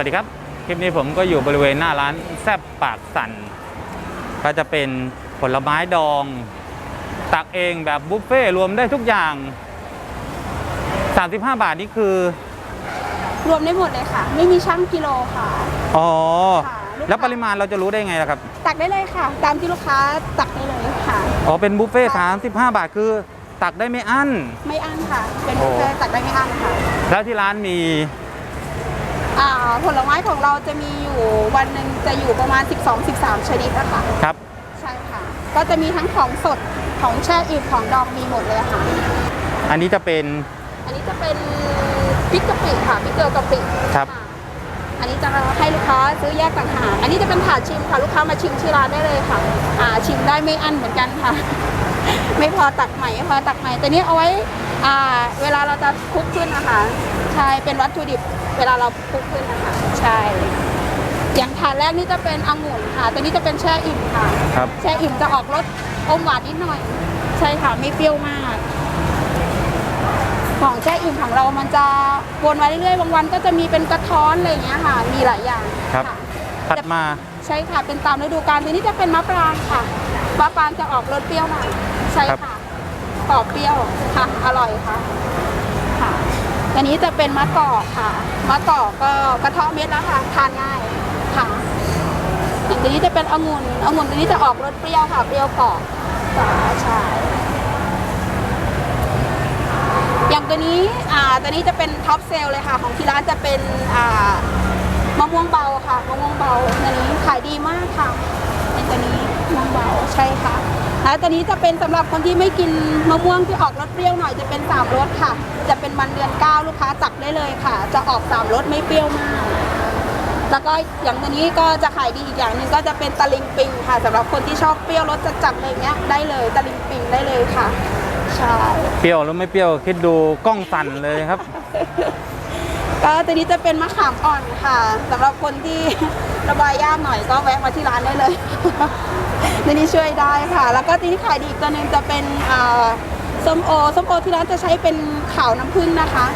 วัสดีครับ คลิปนี้ผมก็อยู่บริเวณหน้าร้านแซบปากสันก็จะเป็นผลไม้ดอง ตักเองแบบบุฟเฟ่ต์รวมได้ทุกอย่าง 35 บาทนี่คือ รวมได้หมดเลยค่ะ ไม่มีช่างกิโลค่ะอ๋อ ค่ะลูกค้าแล้วปริมาณเราจะรู้ได้ไงล่ะครับ ตักได้เลยค่ะ ตามที่ลูกค้าตักได้เลยค่ะ อ๋อ เป็นบุฟเฟ่ต์35 บาทคือ ตักได้ไม่อั้น ไม่อั้นค่ะ เป็นบุฟเฟ่ต์ตักได้ไม่อั้นค่ะ แล้วที่ร้านมี อ่าผลไม้ของเราจะมีอยู่วันหนึ่งจะอยู่ประมาณ 12-13 ชนิดนะคะครับ ใช่ค่ะ ก็จะมีทั้งของสดของแช่อิ่มของดองมีหมดเลยค่ะ อันนี้จะเป็น อันนี้จะเป็นพริกกะปิค่ะพริกเกลือกะปิครับะอันนี้จะให้ลูกค้าซื้อแยกต่างหากอันนี้จะเป็นถาดชิมค่ะลูกค้ามาชิมที่ร้านได้เลยค่ะ อ่าชิมได้ไม่อั้นเหมือนกันค่ะ ไม่พอตักใหม่ไม่พอตักใหม่แต่นี้เอาไว้ อ่าเวลาเราจะคลุกขึ้นนะคะ ใช่เป็นวัตถุดิบเวลาเราคลุกขึ้นนะคะ ใช่ อย่างถาดแรกนี่จะเป็นองุ่นค่ะตัวนี้จะเป็นแช่อิ่มค่ะ ครับ แช่อิ่มจะออกรสอมหวานนิดหน่อย ใช่ค่ะไม่เปรี้ยวมาก ของแช่อิ่มของเรามันจะวนมาเรื่อยๆบางวันก็จะมีเป็นกระท้อนอะไรอย่างเงี้ยค่ะ มีหลายอย่างครับะถัดมาใช่ค่ะเป็นตามฤดูกาลทีนี้จะเป็นมะปรางค่ะมะปรางจะออกรสเปรี้ยวหน่อยใช่ค่ะ กรอบเปรี้ยวค่ะ อร่อยค่ะค่ะอันนี้จะเป็นมะกอกค่ะมะกอกก็กระเทาะเม็ดแล้วค่ะ ทานง่ายค่ะอย่างตัวนี้จะเป็นองุ่นองุ่นตัวนี้จะออกรสเปรี้ยวค่ะเปรี้ยวกรอบค่ะใช่อย่างตัวนี้อ่าตัวนี้จะเป็นท็อปเซลเลยค่ะ ของที่ร้านจะเป็นอ่า แล้วตัวนี้จะเป็นสำหรับคนที่ไม่กินมะม่วงที่ออกรสเปรี้ยวหน่อยจะเป็นสามรสค่ะ จะเป็นมันเดือนเก้าลูกค้าตักได้เลยค่ะ จะออกสามรสไม่เปรี้ยวมาก แล้วก็อย่างตัวนี้ก็จะขายดีอีกอย่างหนึ่งก็จะเป็นตะลิงปิงค่ะสำหรับคนที่ชอบเปรี้ยวรสจัดๆเลยเนี้ยได้เลยตะลิงปิงได้เลยค่ะใช่เปรี้ยวหรือไม่เปรี้ยวคิดดูกล้องสั่นเลยครับ ก็ตัวนี้จะเป็นมะขามอ่อนค่ะสำหรับคนที่ระบายยากหน่อยก็แวะมาที่ร้านได้เลย ตัวนี้ช่วยได้ค่ะ แล้วก็ตัวนี้ขายดีอีกตัวหนึ่งจะเป็นอ่าส้มโอส้มโอที่ร้านจะใช้เป็นขาวน้ำผึ้งนะคะ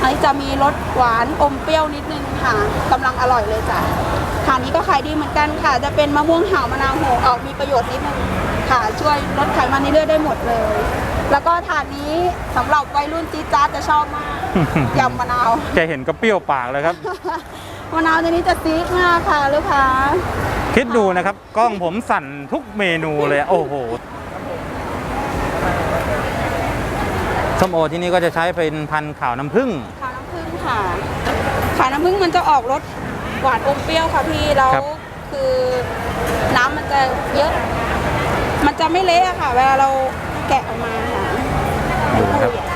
อันนี้จะมีรสหวานอมเปรี้ยวนิดนึงค่ะกำลังอร่อยเลยจ้ะทานนี้ก็ขายดีเหมือนกันค่ะ จะเป็นมะม่วงห่าวมะนาวโหออกมีประโยชน์นิดนึงค่ะ ช่วยลดไขมันในเลือดได้หมดเลย แล้วก็ทานนี้สำหรับวัยรุ่นจี๊ดจ๊าดจะชอบมาก ยำมะนาวแกเห็นก็เปรี้ยวปากเลยครับ มะนาวตัวนี้จะซีดมากค่ะลูกค้า คิดดูนะครับกล้องผมสั่นทุกเมนูเลยโอ้โหส้มโอที่นี่ก็จะใช้เป็นพันธุ์ขาวน้ำผึ้งขาวน้ำผึ้งค่ะ ขาวน้ำผึ้งมันจะออกรสหวานอมเปรี้ยวค่ะพี่แล้วครับ คือน้ำมันจะเยอะ มันจะไม่เละอะค่ะ เวลาเราแกะออกมาค่ะดูนะครับใ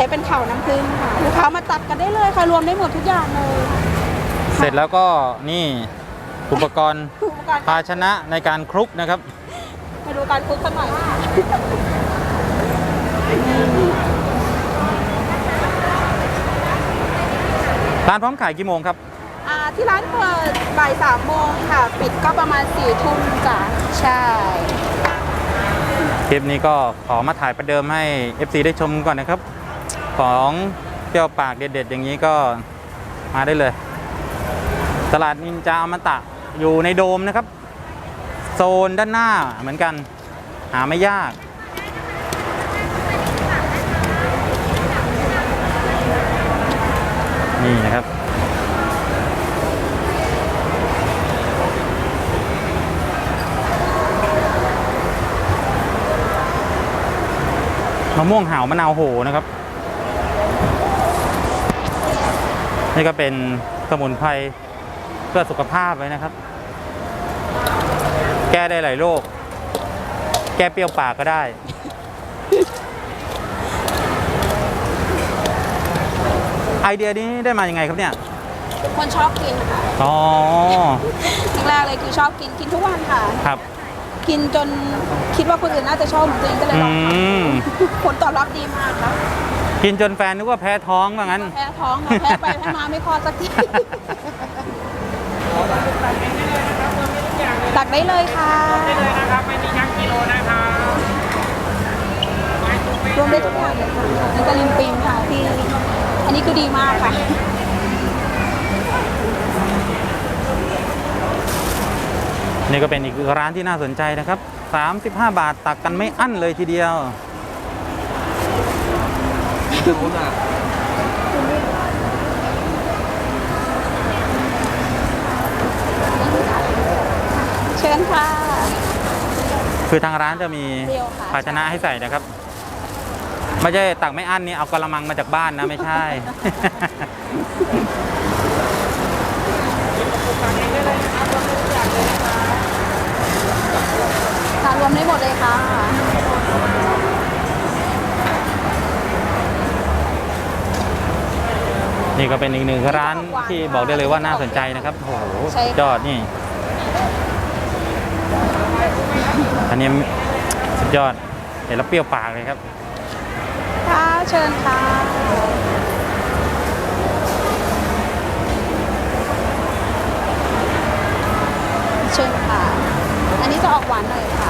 ช้เป็นขาวน้ำผึ้งค่ะลูกค้ามาตัดกันได้เลยค่ะรวมได้หมดทุกอย่างเลยเสร็จแล้วก็นี่อุปกรณ์อุปกรณ์ภาชนะในการคลุกนะครับ มาดูการคลุกกันหน่อยร้านพร้อมขายกี่โมงครับอ่าที่ร้านเปิดบ่ายสามโมงค่ะ ปิดก็ประมาณสี่ทุ่มจ้ะใช่คลิปนี้ก็ขอมาถ่ายประเดิมให้ FC ได้ชมก่อนนะครับ ของเปรี้ยวปากเด็ดๆ อย่างนี้ก็มาได้เลย ตลาดนินจาอมตะอยู่ในโดมนะครับ โซนด้านหน้าเหมือนกัน หาไม่ยาก นี่นะครับมะม่วงหาวมะนาวโหนะครับ นี่ก็เป็นสมุนไพรเพื่อสุขภาพไว้นะครับ แก้ได้หลายโรค แก้เปรี้ยวปากก็ได้ ไอเดียนี้ได้มายังไงครับเนี่ย เป็นคนชอบกินค่ะอ๋อแรกๆเลยคือชอบกินกินทุกวันค่ะ ครับ กินจนคิดว่าคนอื่นน่าจะชอบเหมือนตัวเองก็เลยลอืองทมำผลตอบรับดีมากค่ะ กินจนแฟนนึกว่าแพ้ท้องว่างั้น แพ้ท้องแพ้ไปแพ้มาไม่คลอดสักที ตักได้เลยค่ะได้เลยนะครับไม่มีชั่งกิโลนะครับรวมได้ทุกอย่างเลยค่ะนี่ตะลิมปิงค่ะที่ อันนี้คือดีมากค่ะ นี่ก็เป็นอีกร้านที่น่าสนใจนะครับ 35 บาทตักกันไม่อั้นเลยทีเดียว เชิญค่ะ คือทางร้านจะมีเดียวค่ะ ภาชนะให้ใส่นะครับ ไม่ใช่ตักไม่อั้นนี่เอากระมังมาจากบ้านนะไม่ใช่ นี่ก็เป็นอีกหนึ่งร้านที่บอกได้เลยว่าน่าสนใจนะครับโอ้โหใช่ค่ะยอดนี่ อันนี้สุดยอดเห็นแล้วเปรี้ยวปากเลยครับค่ะเชิญค่ะเชิญค่ะ อันนี้จะออกหวานหน่อยค่ะ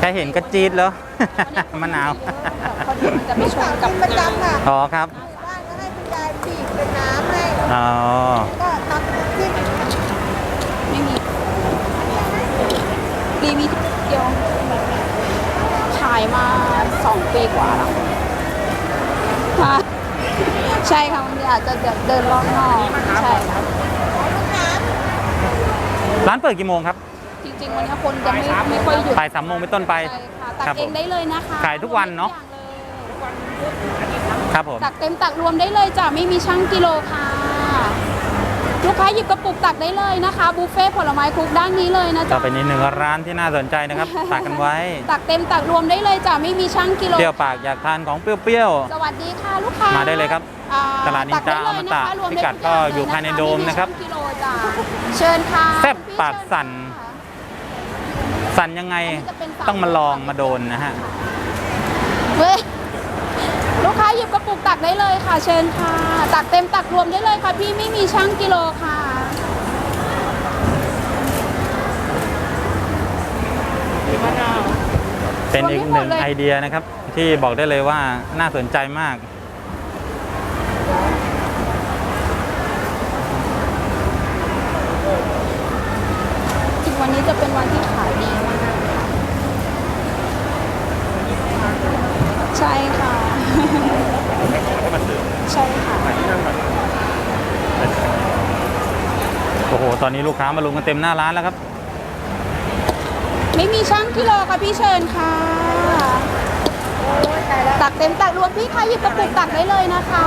แค่เห็นก็จี๊ดแล้ว มะนาวพอดีมันจะไม่ชนกับประจำค่ะอ๋อครับ บ้านก็ให้คุณยายบีบเป็นน้ำให้ อ๋อ ก็ทำที่ไม่มีรีมีเดียวขายมาสองปีกว่าแล้วค่ะใช่ค่ะมันอาจจะเดินรอบนอกใช่ค่ะ ร้านเปิดกี่โมงครับจ ริงๆวันนี้คนจะไม่ไม่ค่อยหยุดบ่ายสามโมงเป็นต้นไป ใช่ค่ะตัครักบเองได้เลยนะคะขายทุกวันเนอะทุกอย่างเลยครับผม ตักเต็มตักรวมได้เลยจ้ะไม่มีช่างกิโลค่ะ ลูกค้าหยิบกระปุกตักได้เลยนะคะบุฟเฟ่ต์ผลไม้คลุกด้านนี้เลยนะก็จ๊ะเป็นอีกหนึ่งร้านที่น่าสนใจนะครับตักกันไว้ ตักเต็มตักรวมได้เลยจ้ะไม่มีช่างกิโล เปรี้ยวปากอยากทานของเปรี้ยวสวัสดีค่ะลูกค้ามามาได้เลยครับตลาดนินจาอมตะพิกัดก็อยู่ภายในโดมนะครับกิโลจ้ะเชิญค่ะแซ่บพี่ปากสั่นๆ สั่นยังไงต้องมาลองมาโดนนะฮะ เว้ยลูกค้าหยิบกระปุกตักได้เลยค่ะ เชิญค่ะ ตักเต็มตักรวมได้เลยค่ะ พี่ไม่มีช่างกิโลค่ะ เป็นอีกหนึ่งไอเดียนะครับ ที่บอกได้เลยว่าน่าสนใจมากจริงวันนี้จะเป็นวันที่ขายดีมาก ใช่ค่ะใช่ค่ะโอ้โห ตอนนี้ลูกค้ามาลุมกันเต็มหน้าร้านแล้วครับ ไม่มีช่างกิโลค่ะพี่เชิญค่ะ ตักเต็มตักรวมพี่ค่ะหยิบกระปุกตักได้เลยนะคะ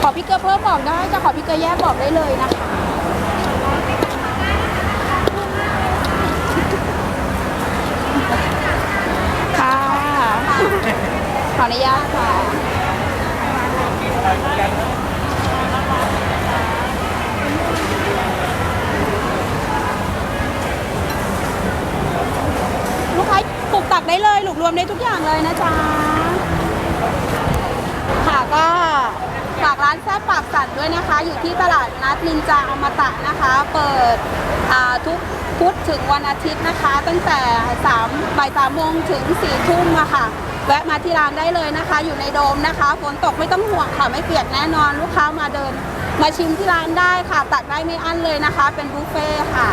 ขอพี่เกลือเพิ่มบอกได้จะขอพี่เกลือแยกบอกได้เลยนะคะค่ะ ขออนุญาตค่ะลูกค้าปลูกตักได้เลยหลูกรวมได้ทุกอย่างเลยนะจ๊ะ ค่ะก็ฝากร้านแซ่บปากสัตว์ด้วยนะคะ อยู่ที่ตลาดนัดนินจาอมตะนะคะ เปิดทุกพุธถึงวันอาทิตย์นะคะ ตั้งแต่3บ่ายสามโมงถึง4ี่ทุ่มอะค่ะ แวะมาที่ร้านได้เลยนะคะ อยู่ในโดมนะคะฝนตกไม่ต้องห่วงค่ะไม่เปียกแน่นอนลูกค้ามาเดิน มาชิมที่ร้านได้ค่ะ ตักได้ไม่อั้นเลยนะคะ เป็นบุฟเฟ่ค่ะ